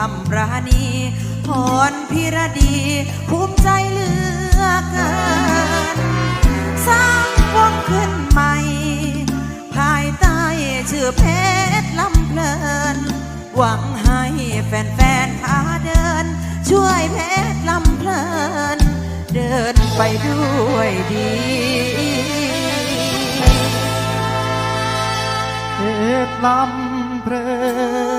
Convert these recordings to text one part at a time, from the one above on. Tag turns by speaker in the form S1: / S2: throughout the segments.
S1: ความปราณีพรพิรดี ภูมิใจเหลือเกิน สร้างวงขึ้นใหม่ ภายใต้ชื่อเพชรลำเพลิน หวังให้แฟนๆพาเดิน ช่วยเพชรลำเพลิน เดินไปด้วยดี
S2: เพชรลำเพลิน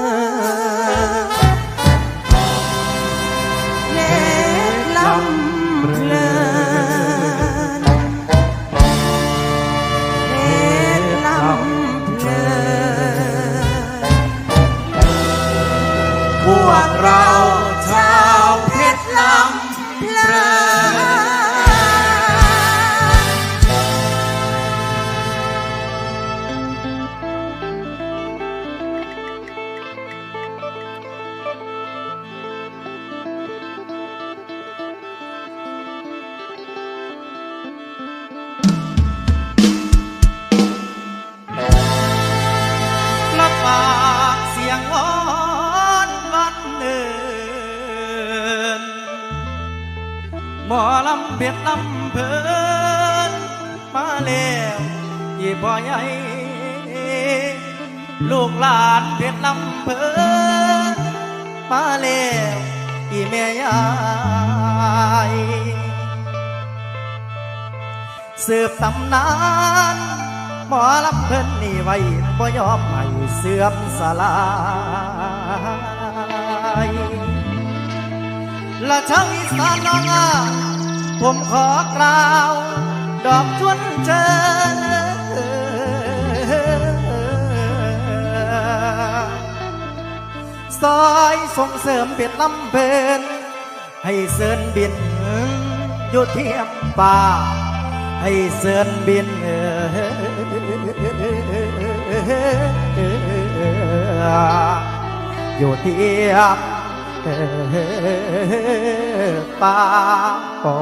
S1: ลำเพชรลำเพิน
S2: มาแล้วอีพ่อใหญ่ลูกหลานเพชรลำเพินมาแล้วอีแม่ยายสืบตำนานหมอลำเพิ่นนี่ไว้บ่ยอมให้เสื่อมสลายและชาวอีสานน้องอา ผมขอกล่าว ดอกชวนเชิญซอยส่งเสริมเป็ดลำเพลินให้เสินบินอยู่เทียมป่า ให้เสินบินอยู่เทียม ป่าปอ